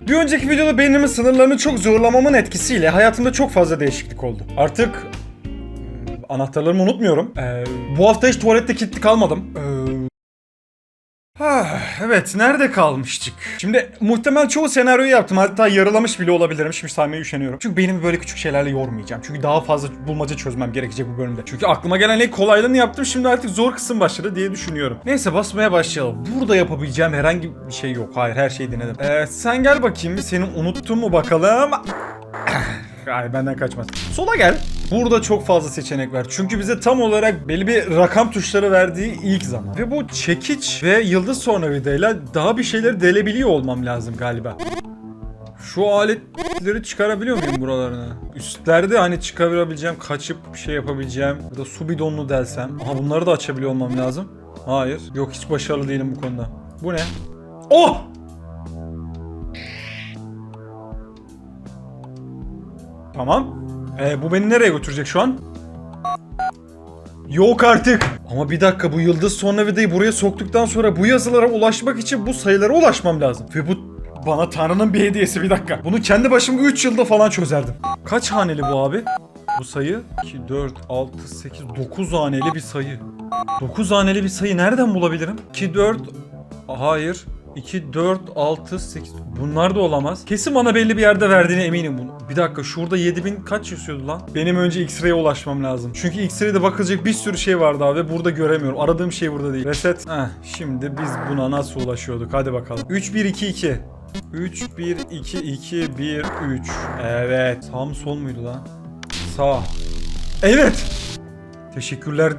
Bir önceki videoda beynimin sınırlarını çok zorlamamın etkisiyle hayatımda çok fazla değişiklik oldu. Artık hmm, anahtarlarımı unutmuyorum. Ee, bu hafta hiç tuvalette kilitli kalmadım. Ee, Ah, evet nerede kalmıştık? Şimdi muhtemel çoğu senaryoyu yaptım. Hatta yarılamış bile olabilirim. Şimdi saymaya üşeniyorum. Çünkü beynimi böyle küçük şeylerle yormayacağım. Çünkü daha fazla bulmaca çözmem gerekecek bu bölümde. Çünkü aklıma gelen en kolaylığını yaptım. Şimdi artık zor kısım başladı diye düşünüyorum. Neyse basmaya başlayalım. Burada yapabileceğim herhangi bir şey yok. Hayır her şeyi denedim. Ee, sen gel bakayım seni unuttun mu bakalım. Ay benden kaçmaz. Sola gel. Burada çok fazla seçenek var. Çünkü bize tam olarak belli bir rakam tuşları verdiği ilk zaman. Ve bu çekiç ve yıldız sonravidayla daha bir şeyleri delebiliyor olmam lazım galiba. Şu aletleri çıkarabiliyor muyum buralarına? Üstlerde hani çıkarabileceğim, kaçıp şey yapabileceğim. Ya da su bidonunu delsem. Aha bunları da açabiliyor olmam lazım. Hayır. Yok hiç başarılı değilim bu konuda. Bu ne? Oh! Tamam. Ee, bu beni nereye götürecek şu an? Yok artık. Ama bir dakika bu yıldız sonra vidayı buraya soktuktan sonra bu yazılara ulaşmak için bu sayılara ulaşmam lazım. Ve bu bana Tanrı'nın bir hediyesi bir dakika. Bunu kendi başıma 3 yılda falan çözerdim. Kaç haneli bu abi? Bu sayı 2, 4, 6, 8, 9 haneli bir sayı. 9 haneli bir sayı nereden bulabilirim? 2, 4, hayır. 2, 4, 6, 8. Bunlar da olamaz. Kesin bana belli bir yerde verdiğine eminim bunu. Bir dakika şurada 7000 kaç yazıyordu lan? Benim önce X-Ray'e ulaşmam lazım. Çünkü X-Ray'de bakılacak bir sürü şey vardı abi. Burada göremiyorum. Aradığım şey burada değil. Reset. Heh, şimdi biz buna nasıl ulaşıyorduk? Hadi bakalım. 3, 1, 2, 2. 3, 1, 2, 2, 1, 3. Evet. Sağ mı sol muydu lan? Sağ. Evet. Teşekkürler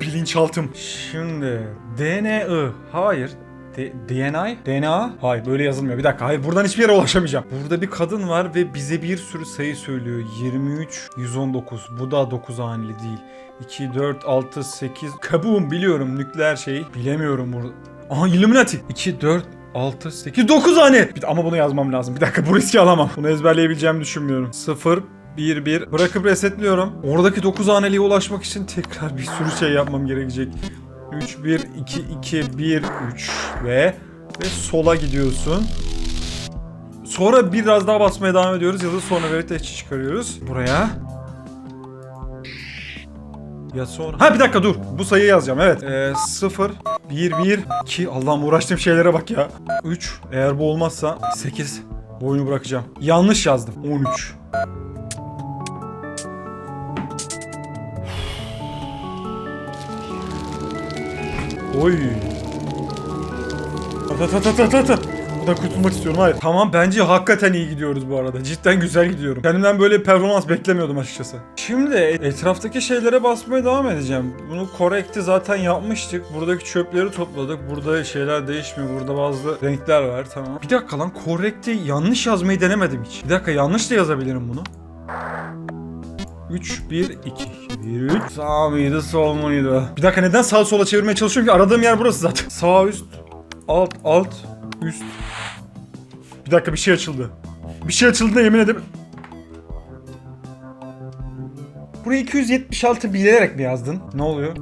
bilinçaltım. Şimdi DNI. Hayır. D- DNI? DNA? Hayır böyle yazılmıyor. Bir dakika. Hayır buradan hiçbir yere ulaşamayacağım. Burada bir kadın var ve bize bir sürü sayı söylüyor. 23, 119. Bu da 9 haneli değil. 2, 4, 6, 8. Kabuğum biliyorum nükleer şey. Bilemiyorum burada. Aha Illuminati. 2, 4, 6, 8, 9 hane. Ama bunu yazmam lazım. Bir dakika bu riski alamam. Bunu ezberleyebileceğimi düşünmüyorum. 0, 1, 1. Bırakıp resetliyorum. Oradaki 9 haneliğe ulaşmak için tekrar bir sürü şey yapmam gerekecek. 3, 1, 2, 2, 1, 3 ve ve sola gidiyorsun. Sonra biraz daha basmaya devam ediyoruz. Yıldız sonra verite içi çıkarıyoruz. Buraya. Ya sonra... Ha bir dakika dur. Bu sayıyı yazacağım. Evet. Ee, 0, 1, 1, 2. Allah'ım uğraştığım şeylere bak ya. 3. Eğer bu olmazsa 8. Bu oyunu bırakacağım. Yanlış yazdım. 13. Oy. Ta ta ta ta ta ta. Buradan kurtulmak istiyorum hayır. Tamam bence hakikaten iyi gidiyoruz bu arada. Cidden güzel gidiyorum. Kendimden böyle performans beklemiyordum açıkçası. Şimdi etraftaki şeylere basmaya devam edeceğim. Bunu correct'i zaten yapmıştık. Buradaki çöpleri topladık. Burada şeyler değişmiyor. Burada bazı renkler var tamam. Bir dakika lan correct'i yanlış yazmayı denemedim hiç. Bir dakika yanlış da yazabilirim bunu. 3, 1, 2, 1, 3. Sağ mıydı, sol muydu? Bir dakika neden sağa sola çevirmeye çalışıyorum ki? Aradığım yer burası zaten. Sağ üst, alt, alt, üst. Bir dakika bir şey açıldı. Bir şey açıldığına yemin ederim. Buraya 276 bilerek mi yazdın? Ne oluyor?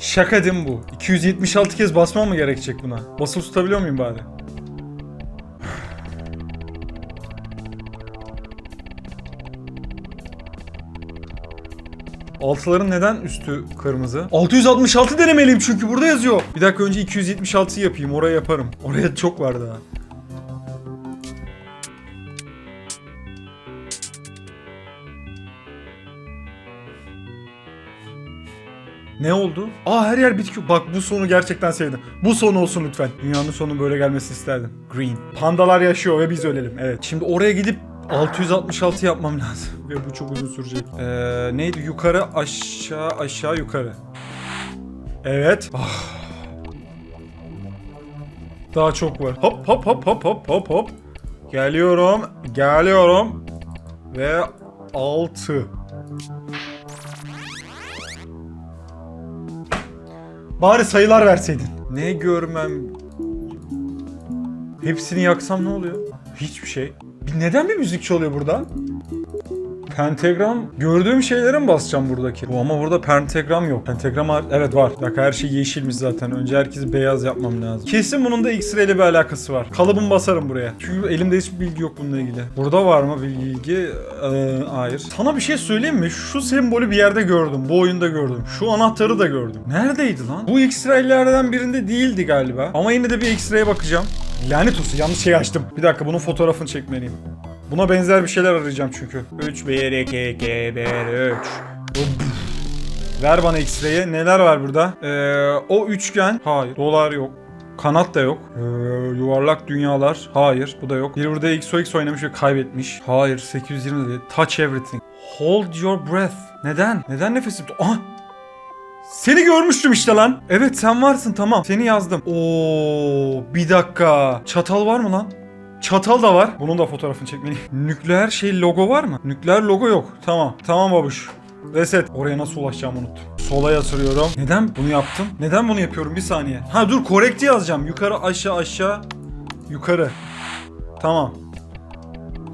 Şaka değil mi bu? 276 kez basmam mı gerekecek buna? Basılı tutabiliyor muyum bari? Altıların neden üstü kırmızı? 666 denemeliyim çünkü burada yazıyor. Bir dakika önce 276 yapayım oraya yaparım. Oraya çok var daha. Ne oldu? Aa her yer bitki. Bak bu sonu gerçekten sevdim. Bu son olsun lütfen. Dünyanın sonu böyle gelmesini isterdim. Green. Pandalar yaşıyor ve biz ölelim. Evet. Şimdi oraya gidip 666 yapmam lazım. Ve bu çok uzun sürecek. Ee, neydi? Yukarı aşağı aşağı yukarı. Evet. Ah. Daha çok var. Hop hop hop hop hop hop hop. Geliyorum. Geliyorum. Ve 6. Bari sayılar verseydin. Ne görmem... Hepsini yaksam ne oluyor? Hiçbir şey. Neden bir müzik çalıyor burada? Pentagram gördüğüm şeylere mi basacağım buradaki? Bu ama burada pentagram yok. Pentagram. Evet var. Bak her şey yeşilmiş zaten. Önce herkesi beyaz yapmam lazım. Kesin bunun da X-ray ile bir alakası var. Kalıbımı basarım buraya. Çünkü elimde hiçbir bilgi yok bununla ilgili. Burada var mı bilgi? Ee, hayır. Sana bir şey söyleyeyim mi? Şu sembolü bir yerde gördüm. Bu oyunda gördüm. Şu anahtarı da gördüm. Neredeydi lan? Bu X-ray'lerden birinde değildi galiba. Ama yine de bir X-ray'e bakacağım. Lanet olsun yanlış şey açtım. Bir dakika bunun fotoğrafını çekmeliyim. Buna benzer bir şeyler arayacağım çünkü. 3 1 2 2 1 3 Ver bana X-ray'i. Neler var burada? Ee, o üçgen. Hayır. Dolar yok. Kanat da yok. Ee, yuvarlak dünyalar. Hayır. Bu da yok. Biri burada XOX oynamış ve kaybetmiş. Hayır. 820 değil. Touch everything. Hold your breath. Neden? Neden nefesim... Aha! Seni görmüştüm işte lan. Evet sen varsın tamam. Seni yazdım. Oo bir dakika. Çatal var mı lan? Çatal da var. Bunun da fotoğrafını çekmeliyim. Nükleer şey logo var mı? Nükleer logo yok. Tamam. Tamam babuş. Reset. Oraya nasıl ulaşacağımı unuttum. Sola yatırıyorum. Neden bunu yaptım? Neden bunu yapıyorum? Bir saniye. Ha dur correct'i yazacağım. Yukarı aşağı aşağı. Yukarı. Tamam.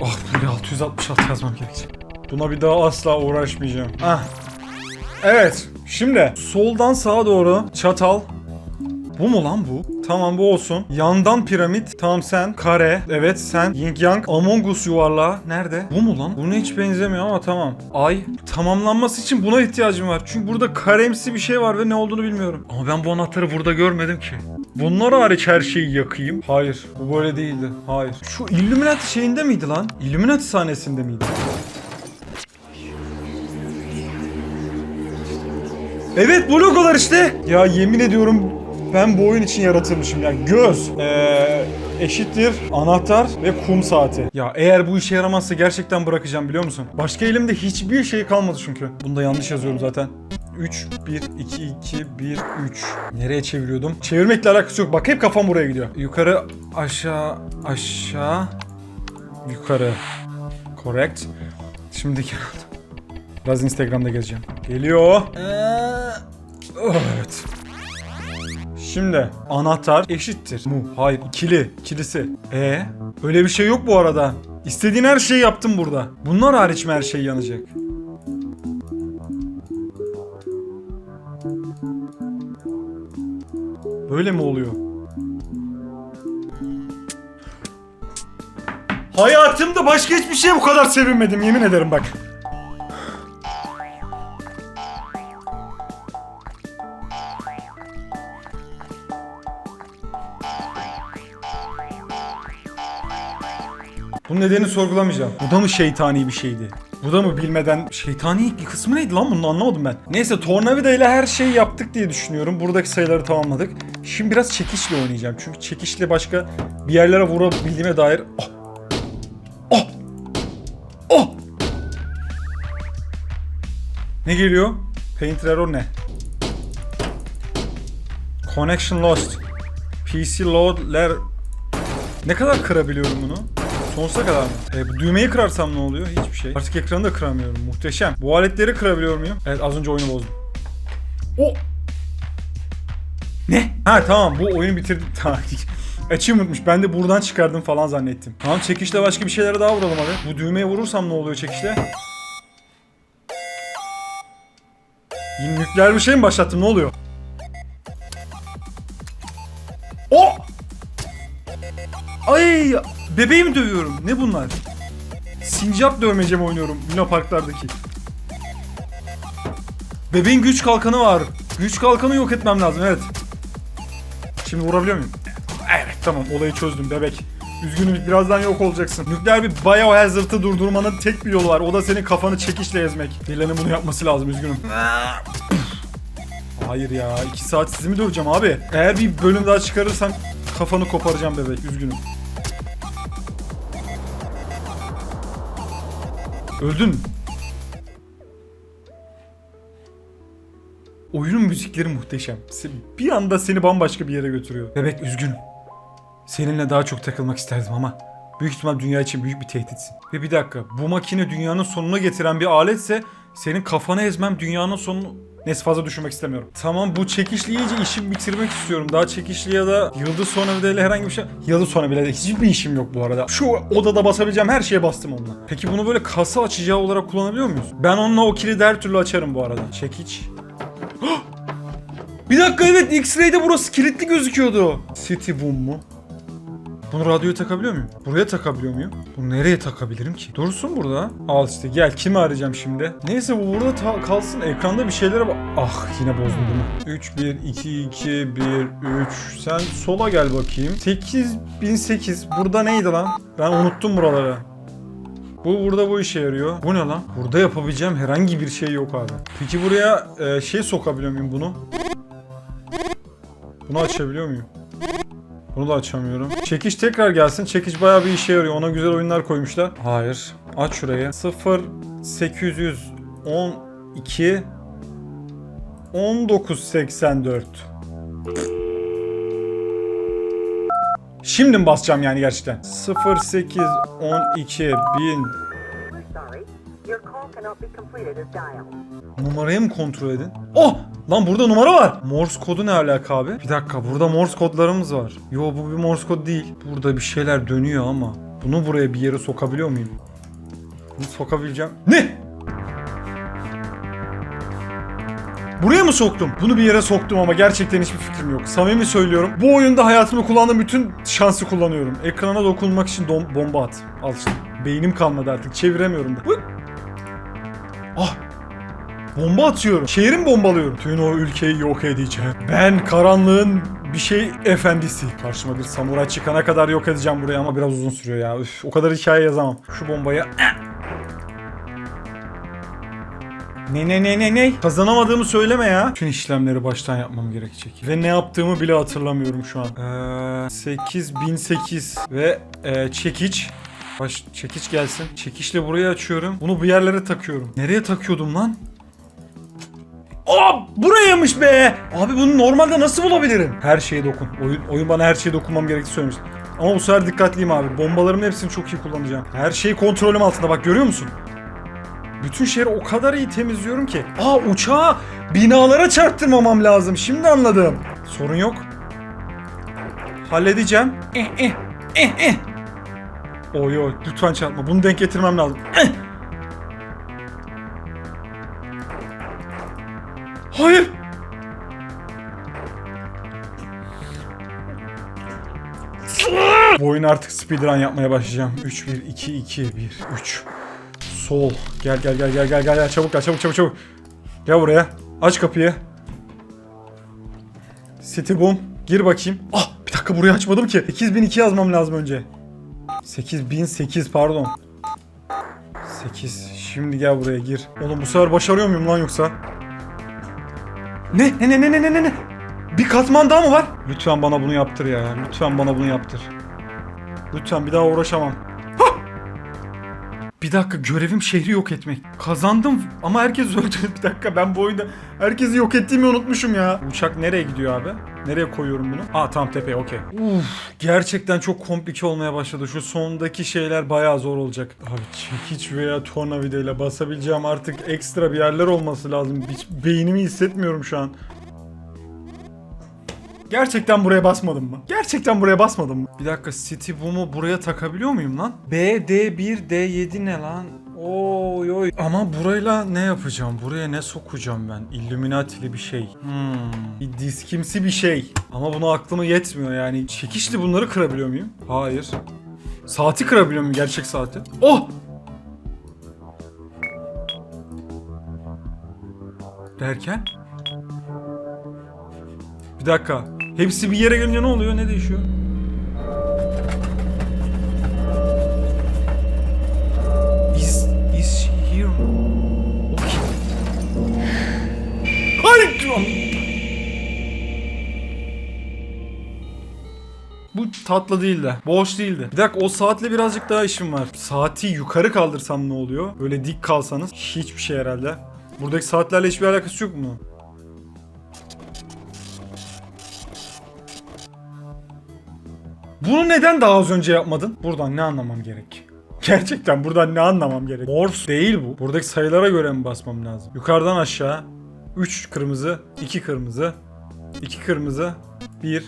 Oh böyle 666 yazmam gerekecek. Buna bir daha asla uğraşmayacağım. Ah. Evet. Şimdi soldan sağa doğru çatal. Bu mu lan bu? Tamam bu olsun. Yandan piramit. Tamam sen. Kare. Evet sen. Yin Yang. Among Us yuvarlağı. Nerede? Bu mu lan? Buna hiç benzemiyor ama tamam. Ay. Tamamlanması için buna ihtiyacım var. Çünkü burada karemsi bir şey var ve ne olduğunu bilmiyorum. Ama ben bu anahtarı burada görmedim ki. Bunlar hariç her şeyi yakayım. Hayır. Bu böyle değildi. Hayır. Şu Illuminati şeyinde miydi lan? Illuminati sahnesinde miydi? Evet bu logolar işte. Ya yemin ediyorum ben bu oyun için yaratılmışım ya. Göz ee, eşittir anahtar ve kum saati. Ya eğer bu işe yaramazsa gerçekten bırakacağım biliyor musun? Başka elimde hiçbir şey kalmadı çünkü. Bunu da yanlış yazıyorum zaten. 3, 1, 2, 2, 1, 3. Nereye çeviriyordum? Çevirmekle alakası yok. Bak hep kafam buraya gidiyor. Yukarı, aşağı, aşağı, yukarı. Correct. Şimdi geldim. Biraz Instagram'da gezeceğim. Geliyor. Oh, evet. Şimdi anahtar eşittir. Mu. Hayır ikili. İkilisi. E öyle bir şey yok bu arada. İstediğin her şeyi yaptım burada. Bunlar hariç mi her şey yanacak? Böyle mi oluyor? Hayatımda başka hiçbir şeye bu kadar sevinmedim yemin ederim bak. Bunun nedenini sorgulamayacağım. Bu da mı şeytani bir şeydi? Bu da mı bilmeden şeytani kısmı neydi lan bunu anlamadım ben. Neyse tornavida ile her şeyi yaptık diye düşünüyorum. Buradaki sayıları tamamladık. Şimdi biraz çekişle oynayacağım. Çünkü çekişle başka bir yerlere vurabildiğime dair... Oh! Oh! Oh! Ne geliyor? Paint error ne? Connection lost. PC load'ler... Ne kadar kırabiliyorum bunu? Sonsuza kadar mı? E, bu düğmeyi kırarsam ne oluyor? Hiçbir şey. Artık ekranı da kıramıyorum. Muhteşem. Bu aletleri kırabiliyor muyum? Evet az önce oyunu bozdum. O! Ne? Ha tamam bu oyunu bitirdim. Tamam. Achievement'mış. Ben de buradan çıkardım falan zannettim. Tamam çekişle başka bir şeylere daha vuralım hadi. Bu düğmeye vurursam ne oluyor çekişle? Yine nükleer bir şey mi başlattım? Ne oluyor? O! Ay! Bebeği mi dövüyorum? Ne bunlar? Sincap dövmece mi oynuyorum Luna Parklardaki? Bebeğin güç kalkanı var. Güç kalkanı yok etmem lazım evet. Şimdi vurabiliyor muyum? Evet tamam olayı çözdüm bebek. Üzgünüm birazdan yok olacaksın. Nükleer bir biohazard'ı durdurmanın tek bir yolu var. O da senin kafanı çekişle ezmek. Birilerinin bunu yapması lazım üzgünüm. Hayır ya 2 saat sizi mi döveceğim abi? Eğer bir bölüm daha çıkarırsan kafanı koparacağım bebek üzgünüm. Öldün? Oyunun müzikleri muhteşem. Bir anda seni bambaşka bir yere götürüyor. Bebek üzgünüm. Seninle daha çok takılmak isterdim ama büyük ihtimal dünya için büyük bir tehditsin. Ve bir dakika bu makine dünyanın sonuna getiren bir aletse Senin kafanı ezmem dünyanın sonunu... Neyse fazla düşünmek istemiyorum. Tamam bu çekişli iyice işimi bitirmek istiyorum. Daha çekişli ya da yıldız sonravideyle herhangi bir şey... Yıldız sonravideyle hiçbir işim yok bu arada. Şu odada basabileceğim her şeye bastım onunla. Peki bunu böyle kasa açacağı olarak kullanabiliyor muyuz? Ben onunla o kilidi her türlü açarım bu arada. Çekiç. Bir dakika evet X-Ray'de burası kilitli gözüküyordu. City Boom mu? Bunu radyoya takabiliyor muyum? Buraya takabiliyor muyum? Bunu nereye takabilirim ki? Dursun burada. Al işte gel kimi arayacağım şimdi? Neyse bu burada kalsın ekranda bir şeylere bak. Ah yine bozdum mi? 3 1 2 2 1 3 Sen sola gel bakayım. 8008 burada neydi lan? Ben unuttum buraları. Bu burada bu işe yarıyor. Bu ne lan? Burada yapabileceğim herhangi bir şey yok abi. Peki buraya e, şey sokabiliyor muyum bunu? Bunu açabiliyor muyum? Bunu da açamıyorum. Çekiş tekrar gelsin. Çekiş baya bir işe yarıyor. Ona güzel oyunlar koymuşlar. Hayır. Aç şurayı. 0 812 1984 Şimdi mi basacağım yani gerçekten? 08 12 1000 Numarayı mı kontrol edin? Oh! Lan burada numara var. Morse kodu ne alaka abi? Bir dakika burada Morse kodlarımız var. Yo bu bir Morse kod değil. Burada bir şeyler dönüyor ama. Bunu buraya bir yere sokabiliyor muyum? Bunu sokabileceğim. Ne? Buraya mı soktum? Bunu bir yere soktum ama gerçekten hiçbir fikrim yok. Samimi söylüyorum. Bu oyunda hayatımda kullandığım bütün şansı kullanıyorum. Ekrana dokunmak için bomba at. Al işte. Beynim kalmadı artık. Çeviremiyorum da. Hık! Bomba atıyorum. Şehri mi bombalıyorum? Tüm o ülkeyi yok edeceğim. Ben karanlığın bir şey efendisi. Karşıma bir samuray çıkana kadar yok edeceğim burayı ama biraz uzun sürüyor ya. Üf, o kadar hikaye yazamam. Şu bombayı... Ne ne ne ne ne? Kazanamadığımı söyleme ya. Bütün işlemleri baştan yapmam gerekecek. Ve ne yaptığımı bile hatırlamıyorum şu an. Ee, 8008 ve e, çekiç. Baş, çekiç gelsin. Çekişle burayı açıyorum. Bunu bir yerlere takıyorum. Nereye takıyordum lan? Aa burayaymış be. Abi bunu normalde nasıl bulabilirim? Her şeye dokun. Oyun, oyun bana her şeye dokunmam gerektiği söylemiş. Ama bu sefer dikkatliyim abi. Bombalarımın hepsini çok iyi kullanacağım. Her şey kontrolüm altında bak görüyor musun? Bütün şehri o kadar iyi temizliyorum ki. Aa uçağı binalara çarptırmamam lazım. Şimdi anladım. Sorun yok. Halledeceğim. Eh eh eh eh. Oy oy lütfen çarpma. Bunu denk getirmem lazım. Eh. Hayır. Bu oyunu artık speedrun yapmaya başlayacağım. 3 1 2 2 1 3 Sol. Gel gel gel gel gel gel çabuk gel çabuk çabuk çabuk. Gel buraya. Aç kapıyı. City Boom. Gir bakayım. Ah bir dakika burayı açmadım ki. 8002 yazmam lazım önce. 8008 pardon. 8. Şimdi gel buraya gir. Oğlum bu sefer başarıyor muyum lan yoksa? Ne? Ne ne ne ne ne ne? Bir katman daha mı var? Lütfen bana bunu yaptır ya. Lütfen bana bunu yaptır. Lütfen bir daha uğraşamam. Bir dakika görevim şehri yok etmek. Kazandım ama herkes öldü. Bir dakika ben bu oyunda herkesi yok ettiğimi unutmuşum ya. Uçak nereye gidiyor abi? Nereye koyuyorum bunu? Aa tam tepeye okey. Uf gerçekten çok komplike olmaya başladı. Şu sondaki şeyler bayağı zor olacak. Abi çekiç veya tornavidayla basabileceğim artık ekstra bir yerler olması lazım. Hiç beynimi hissetmiyorum şu an. Gerçekten buraya basmadım mı? Gerçekten buraya basmadım mı? Bir dakika City Boom'u buraya takabiliyor muyum lan? B, D1, D7 ne lan? Oy oy. Ama burayla ne yapacağım? Buraya ne sokacağım ben? Illuminati'li bir şey. Hmm. Bir diskimsi bir şey. Ama buna aklımı yetmiyor yani. Çekişli bunları kırabiliyor muyum? Hayır. Saati kırabiliyor muyum? Gerçek saati. Oh! Derken? Bir dakika. Hepsi bir yere gelince ne oluyor? Ne değişiyor? Is, is here? Okay. Hayır! Bu tatlı değildi. Boş değildi. Bir dakika o saatle birazcık daha işim var. Saati yukarı kaldırsam ne oluyor? Böyle dik kalsanız hiçbir şey herhalde. Buradaki saatlerle hiçbir alakası yok mu? Bunu neden daha az önce yapmadın? Buradan ne anlamam gerek? Gerçekten buradan ne anlamam gerek? Morse değil bu. Buradaki sayılara göre mi basmam lazım? Yukarıdan aşağı 3 kırmızı, 2 kırmızı, 2 kırmızı, 1,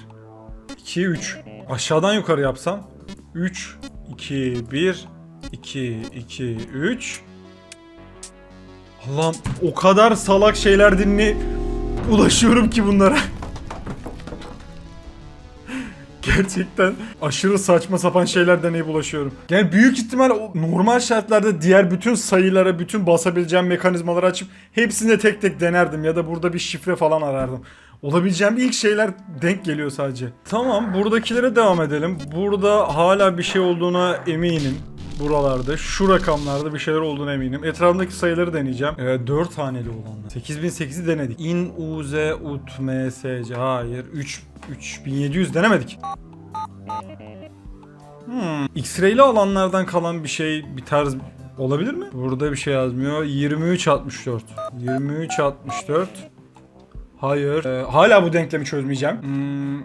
2, 3. Aşağıdan yukarı yapsam 3, 2, 1, 2, 2, 3. Allah'ım o kadar salak şeyler dinli ulaşıyorum ki bunlara. Gerçekten aşırı saçma sapan şeyler deneyip ulaşıyorum. Yani büyük ihtimal normal şartlarda diğer bütün sayılara, bütün basabileceğim mekanizmaları açıp hepsini tek tek denerdim ya da burada bir şifre falan arardım. Olabileceğim ilk şeyler denk geliyor sadece. Tamam buradakilere devam edelim. Burada hala bir şey olduğuna eminim. Buralarda şu rakamlarda bir şeyler olduğuna eminim. Etrafındaki sayıları deneyeceğim. Ee, 4 haneli olanlar. 8008'i denedik. In, U, Z, Ut, M, S, C. Hayır. 3, 3700 denemedik. Hmm. X-ray'li alanlardan kalan bir şey, bir tarz olabilir mi? Burada bir şey yazmıyor. 2364. 2364. Hayır. Ee, hala bu denklemi çözmeyeceğim. Hmm,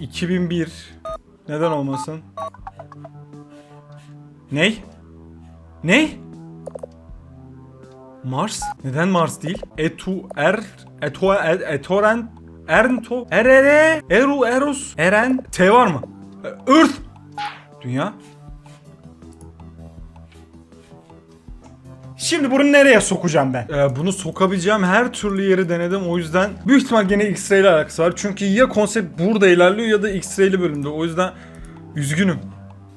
2001. Neden olmasın? Ney? Ney? Mars? Neden Mars değil? Etu er Eto e- Etoren Ernto Erere Eru Eros Eren T var mı? Earth Dünya Şimdi bunu nereye sokacağım ben? Ee, bunu sokabileceğim her türlü yeri denedim. O yüzden büyük ihtimal gene X-Ray ile alakası var. Çünkü ya konsept burada ilerliyor ya da X-Ray'li bölümde. O yüzden üzgünüm.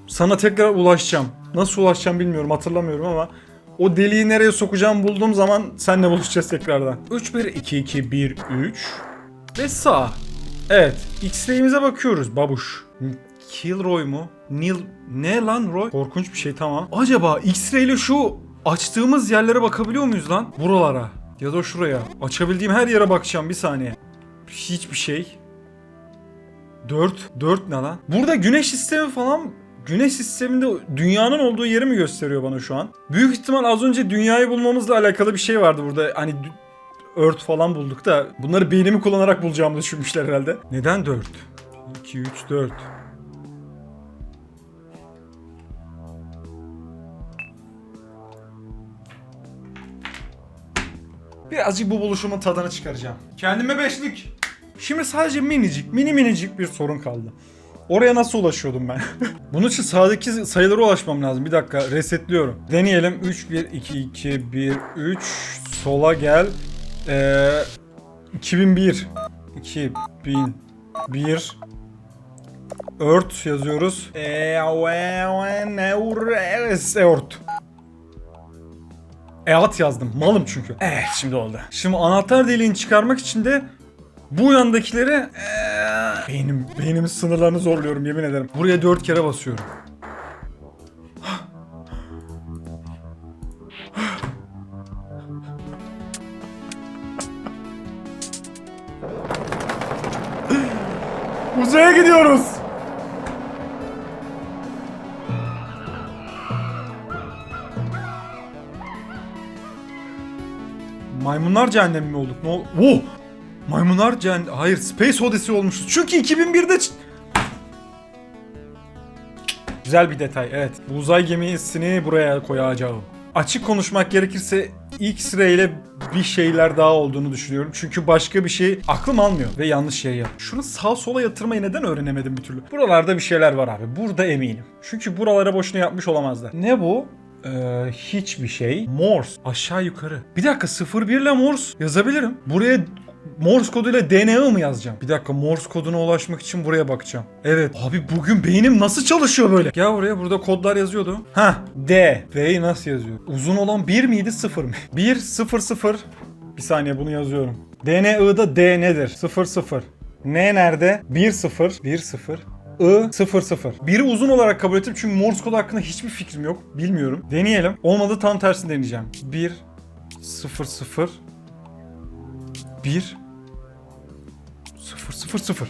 Sana tekrar ulaşacağım. Nasıl ulaşacağım bilmiyorum hatırlamıyorum ama o deliği nereye sokacağım bulduğum zaman seninle buluşacağız tekrardan. 3 1 2 2 1 3 ve sağ. Evet, X-ray'imize bakıyoruz babuş. Kilroy mu? Neil ne lan Roy? Korkunç bir şey tamam. Acaba X-ray ile şu açtığımız yerlere bakabiliyor muyuz lan? Buralara ya da şuraya. Açabildiğim her yere bakacağım bir saniye. Hiçbir şey. 4. 4 ne lan? Burada güneş sistemi falan Güneş sisteminde dünyanın olduğu yeri mi gösteriyor bana şu an? Büyük ihtimal az önce dünyayı bulmamızla alakalı bir şey vardı burada. Hani Earth falan bulduk da bunları beynimi kullanarak bulacağımı düşünmüşler herhalde. Neden 4? 2 3 4. Birazcık bu buluşumun tadını çıkaracağım. Kendime beşlik. Şimdi sadece minicik, mini minicik bir sorun kaldı. Oraya nasıl ulaşıyordum ben? Bunun için sağdaki sayılara ulaşmam lazım. Bir dakika resetliyorum. Deneyelim. 3, 1, 2, 2, 1, 3. Sola gel. Ee, 2001. 2001. Earth yazıyoruz. Earth. Eat yazdım. Malım çünkü. Evet şimdi oldu. Şimdi anahtar deliğini çıkarmak için de bu yandakileri eee, beynim beynimin sınırlarını zorluyorum yemin ederim. Buraya dört kere basıyorum. Uzaya gidiyoruz. Maymunlar cehennemi mi olduk? Ne oldu? Oh! Maymunlar cehennem... Hayır Space Odyssey olmuşuz. Çünkü 2001'de... ç- Güzel bir detay evet. Bu uzay gemisini buraya koyacağım. Açık konuşmak gerekirse X-Ray ile bir şeyler daha olduğunu düşünüyorum. Çünkü başka bir şey aklım almıyor ve yanlış şey yap. Şunu sağ sola yatırmayı neden öğrenemedim bir türlü? Buralarda bir şeyler var abi. Burada eminim. Çünkü buralara boşuna yapmış olamazlar. Ne bu? Ee, hiçbir şey. Morse. Aşağı yukarı. Bir dakika 01 ile Morse yazabilirim. Buraya Morse koduyla DNA mı yazacağım? Bir dakika Morse koduna ulaşmak için buraya bakacağım. Evet. Abi bugün beynim nasıl çalışıyor böyle? Gel buraya burada kodlar yazıyordu. Ha D. D'yi nasıl yazıyor? Uzun olan 1 miydi 0 mı? 1 0 0. Bir saniye bunu yazıyorum. DNI'da D nedir? 0 0. N nerede? 1 0 1 0. I 0 0. Biri uzun olarak kabul ettim çünkü Morse kodu hakkında hiçbir fikrim yok. Bilmiyorum. Deneyelim. Olmadı tam tersini deneyeceğim. 1 0 0 1 0 0 0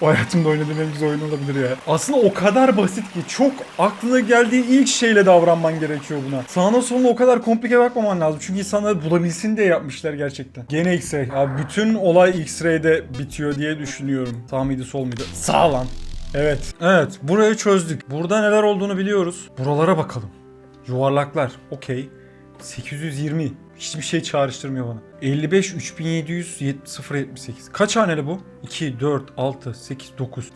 O hayatımda oynadığım en güzel oyun olabilir ya. Aslında o kadar basit ki çok aklına geldiği ilk şeyle davranman gerekiyor buna. Sağına soluna o kadar komplike bakmaman lazım. Çünkü insanlar bulabilsin diye yapmışlar gerçekten. Gene X-Ray. Abi bütün olay X-Ray'de bitiyor diye düşünüyorum. Sağ mıydı sol muydu? Sağ lan. Evet. Evet. Burayı çözdük. Burada neler olduğunu biliyoruz. Buralara bakalım. Yuvarlaklar. Okey. 820. Hiçbir şey çağrıştırmıyor bana. 55 3700 078. Kaç haneli bu? 2 4 6 8 9.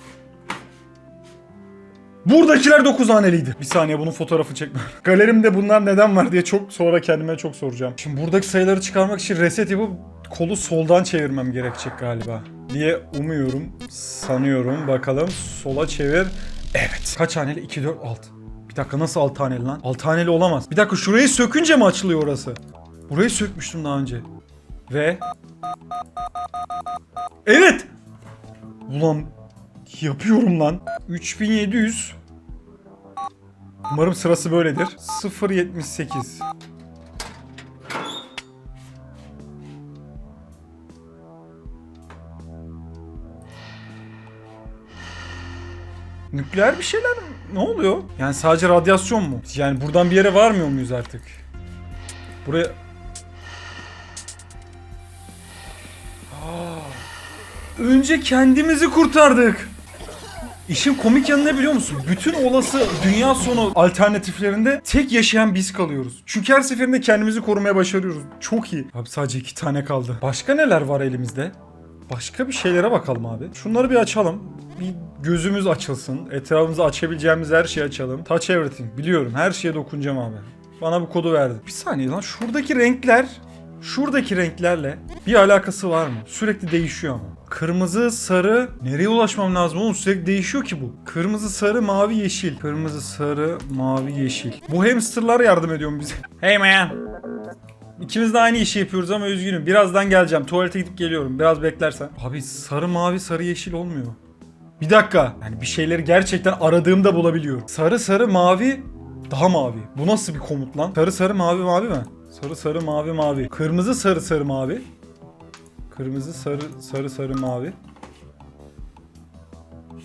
Buradakiler 9 haneliydi. Bir saniye bunun fotoğrafı çekme. Galerimde bunlar neden var diye çok sonra kendime çok soracağım. Şimdi buradaki sayıları çıkarmak için reset yapıp kolu soldan çevirmem gerekecek galiba. Diye umuyorum, sanıyorum. Bakalım sola çevir. Evet. Kaç haneli? 2 4 6. Bir dakika nasıl 6 haneli lan? 6 haneli olamaz. Bir dakika şurayı sökünce mi açılıyor orası? Burayı sökmüştüm daha önce. Ve... Evet! Ulan yapıyorum lan. 3700. Umarım sırası böyledir. 078. Nükleer bir şeyler ne oluyor? Yani sadece radyasyon mu? Yani buradan bir yere varmıyor muyuz artık? Buraya... Önce kendimizi kurtardık. İşin komik yanı ne biliyor musun? Bütün olası dünya sonu alternatiflerinde tek yaşayan biz kalıyoruz. Çünkü her seferinde kendimizi korumaya başarıyoruz. Çok iyi. Abi sadece iki tane kaldı. Başka neler var elimizde? Başka bir şeylere bakalım abi. Şunları bir açalım. Bir gözümüz açılsın. Etrafımızı açabileceğimiz her şeyi açalım. Touch everything. Biliyorum her şeye dokunacağım abi. Bana bu kodu verdi. Bir saniye lan şuradaki renkler şuradaki renklerle bir alakası var mı? Sürekli değişiyor ama. Kırmızı, sarı. Nereye ulaşmam lazım oğlum? Sürekli değişiyor ki bu. Kırmızı, sarı, mavi, yeşil. Kırmızı, sarı, mavi, yeşil. Bu hamsterlar yardım ediyor bize? Hey man. İkimiz de aynı işi yapıyoruz ama üzgünüm. Birazdan geleceğim. Tuvalete gidip geliyorum. Biraz beklersen. Abi sarı, mavi, sarı, yeşil olmuyor. Bir dakika. Yani bir şeyleri gerçekten aradığımda bulabiliyorum. Sarı, sarı, mavi, daha mavi. Bu nasıl bir komut lan? Sarı, sarı, mavi, mavi mi? Sarı, sarı, mavi, mavi. Kırmızı, sarı, sarı, mavi. Kırmızı, sarı, sarı, sarı, mavi.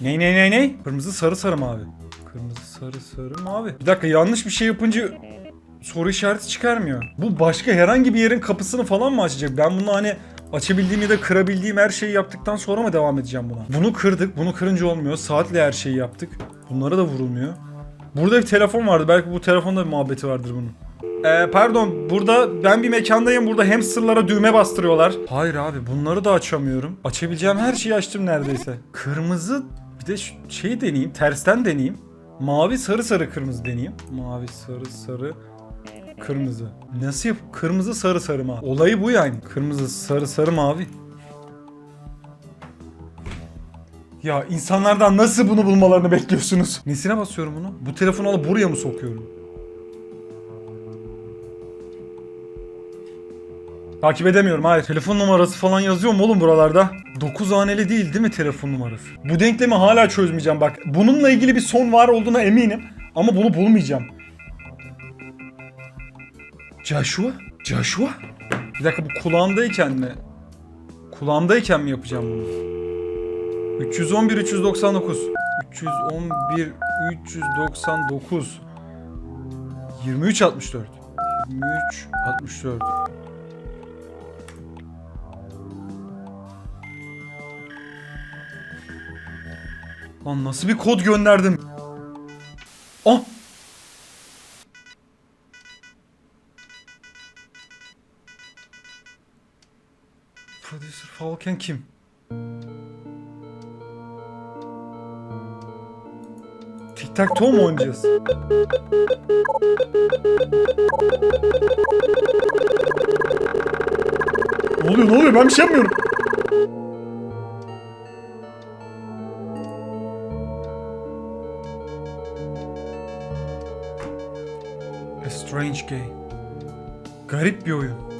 Ney ney ney ney? Kırmızı, sarı, sarı, mavi. Kırmızı, sarı, sarı, mavi. Bir dakika yanlış bir şey yapınca soru işareti çıkarmıyor. Bu başka herhangi bir yerin kapısını falan mı açacak? Ben bunu hani açabildiğim ya da kırabildiğim her şeyi yaptıktan sonra mı devam edeceğim buna? Bunu kırdık. Bunu kırınca olmuyor. Saatle her şeyi yaptık. Bunlara da vurulmuyor. Burada bir telefon vardı. Belki bu telefonda bir muhabbeti vardır bunun. Ee, pardon burada ben bir mekandayım burada hamsterlara düğme bastırıyorlar. Hayır abi bunları da açamıyorum. Açabileceğim her şeyi açtım neredeyse. Kırmızı bir de şey deneyeyim tersten deneyeyim. Mavi sarı sarı kırmızı deneyeyim. Mavi sarı sarı kırmızı. Nasıl yap? Kırmızı sarı sarı mavi. Olayı bu yani. Kırmızı sarı sarı mavi. Ya insanlardan nasıl bunu bulmalarını bekliyorsunuz? Nesine basıyorum bunu? Bu telefonu alıp buraya mı sokuyorum? Takip edemiyorum hayır. Telefon numarası falan yazıyor mu oğlum buralarda? 9 haneli değil değil mi telefon numarası? Bu denklemi hala çözmeyeceğim bak. Bununla ilgili bir son var olduğuna eminim. Ama bunu bulmayacağım. Joshua? Joshua? Bir dakika bu kulağımdayken mi? Kulağımdayken mi yapacağım bunu? 311 399 311 399 23 64 23 64 Lan nasıl bir kod gönderdim? Ah! Falcon kim? Tic Tac Toe mu oynayacağız? Ne oluyor ne oluyor ben bir şey yapmıyorum. A Strange Game. Garip bir oyun.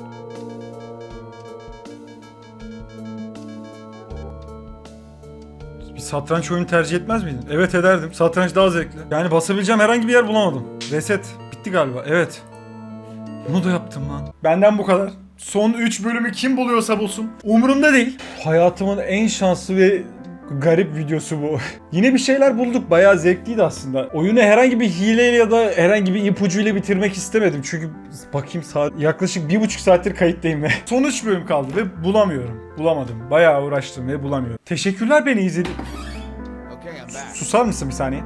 Satranç oyunu tercih etmez miydin? Evet ederdim. Satranç daha zevkli. Yani basabileceğim herhangi bir yer bulamadım. Reset. Bitti galiba. Evet. Bunu da yaptım lan. Benden bu kadar. Son 3 bölümü kim buluyorsa bulsun. Umurumda değil. Hayatımın en şanslı ve garip videosu bu. Yine bir şeyler bulduk. Bayağı zevkliydi aslında. Oyunu herhangi bir hileyle ya da herhangi bir ipucuyla bitirmek istemedim. Çünkü bakayım saat yaklaşık bir buçuk saattir kayıttayım ve son 3 bölüm kaldı ve bulamıyorum. Bulamadım. Bayağı uğraştım ve bulamıyorum. Teşekkürler beni izledi. Susar mısın bir saniye?